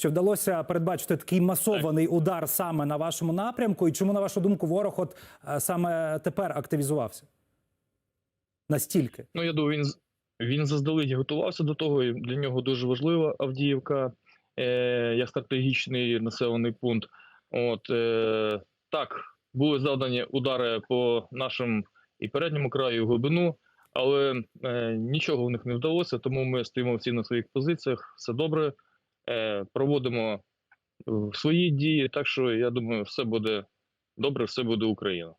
Чи вдалося передбачити такий масований удар саме на вашому напрямку? І чому, на вашу думку, ворог от е, саме тепер активізувався? Настільки? Ну, я думаю, він, він заздалегідь готувався до того. і Для нього дуже важлива Авдіївка е, як стратегічний населений пункт. От, е, так, були завдані удари по нашому і передньому краю, і глибину, але е, нічого в них не вдалося, тому ми стоїмо всі на своїх позиціях, все добре, проводимо е, свої дії. Так що я думаю, все буде добре, все буде Україна.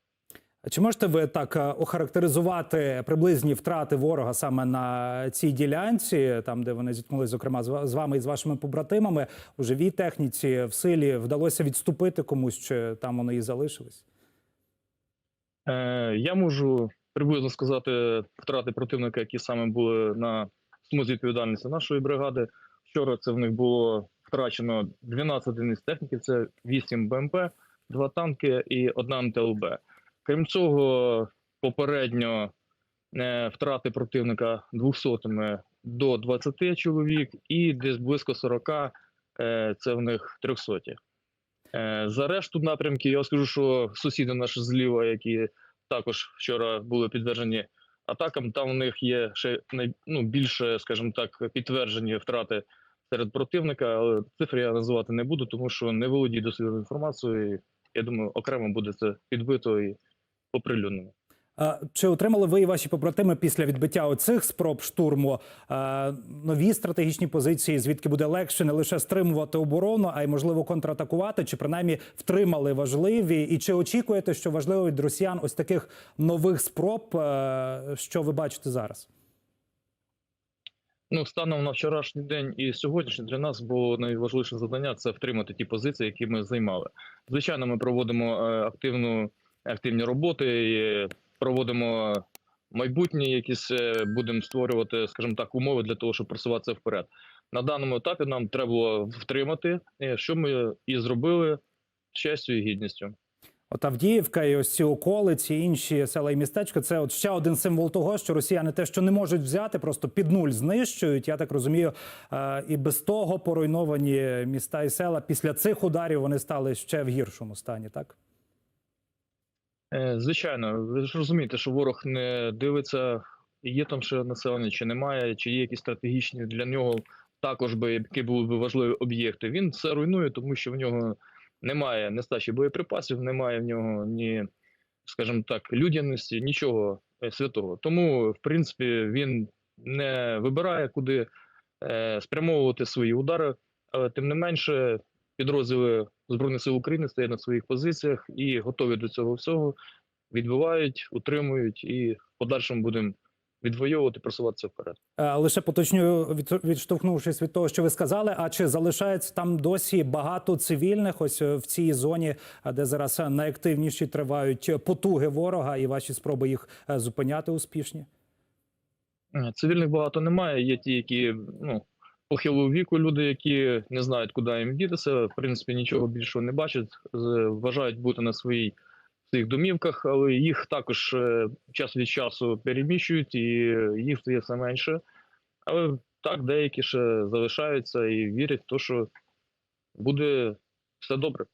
Чи можете ви так е, охарактеризувати приблизні втрати ворога саме на цій ділянці, там де вони зіткнулися, зокрема з з вами і з вашими побратимами у живій техніці в силі вдалося відступити комусь, чи там вони і залишились? Е, я можу приблизно сказати втрати противника, які саме були на смузі відповідальності нашої бригади. Вчора це в них було втрачено 12 одиниць техніки, це 8 БМП, 2 танки і 1 МТЛБ. Крім цього, попередньо е, втрати противника 200 до 20 чоловік, і десь близько 40 е, це в них 300. Е, За решту напрямків я скажу, що сусіди наші зліва, які також вчора були підтверджені атакам, там у них є ще ну, більше, скажімо так, підтверджені втрати серед противника, але цифри я називати не буду, тому що не володію дослідною інформацією. Я думаю, окремо буде це підбито і оприлюднено. Чи отримали ви і ваші побратими після відбиття оцих спроб штурму нові стратегічні позиції, звідки буде легше не лише стримувати оборону, а й можливо контратакувати, чи принаймні втримали важливі? І чи очікуєте, що важливо від росіян ось таких нових спроб, що ви бачите зараз? Ну, станом на вчорашній день і сьогоднішній для нас було найважливіше завдання це втримати ті позиції, які ми займали. Звичайно, ми проводимо е, активну активні роботи, і проводимо майбутні якісь е, будемо створювати, скажімо так, умови для того, щоб просуватися вперед. На даному етапі нам треба було втримати, е, що ми і зробили з честю і гідністю. От Авдіївка і ось ці околиці, інші села і містечка. Це от ще один символ того, що росіяни те, що не можуть взяти, просто під нуль знищують. Я так розумію, е, і без того поруйновані міста і села після цих ударів вони стали ще в гіршому стані. Так Е, Звичайно, ви ж розумієте, що ворог не дивиться, є там ще населення, чи немає, чи є якісь стратегічні для нього також би які були б важливі об'єкти. Він все руйнує, тому що в нього немає нестачі боєприпасів, немає в нього ні, скажімо так, людяності, нічого е, святого. Тому, в принципі, він не вибирає, куди е, спрямовувати свої удари, але тим не менше, підрозділи Збройних сил України стоять на своїх позиціях і готові до цього всього, відбивають, утримують і в подальшому будемо відвоювати, просуватися вперед. Е, лише поточню відштовхнувшись від того, що ви сказали. А чи залишається там досі багато цивільних? Ось е, в цій зоні, е, де зараз найактивніші тривають потуги ворога, і ваші спроби їх зупиняти успішні? Цивільних багато немає. Є ті, які ну похилого віку, люди, які не знають, куди їм дітися. В принципі, нічого більшого не бачать, вважають бути на своїй своїх домівках, але їх також е, час від часу переміщують, і їх стає все менше. Але так, деякі ще залишаються і вірять в те, що буде все добре.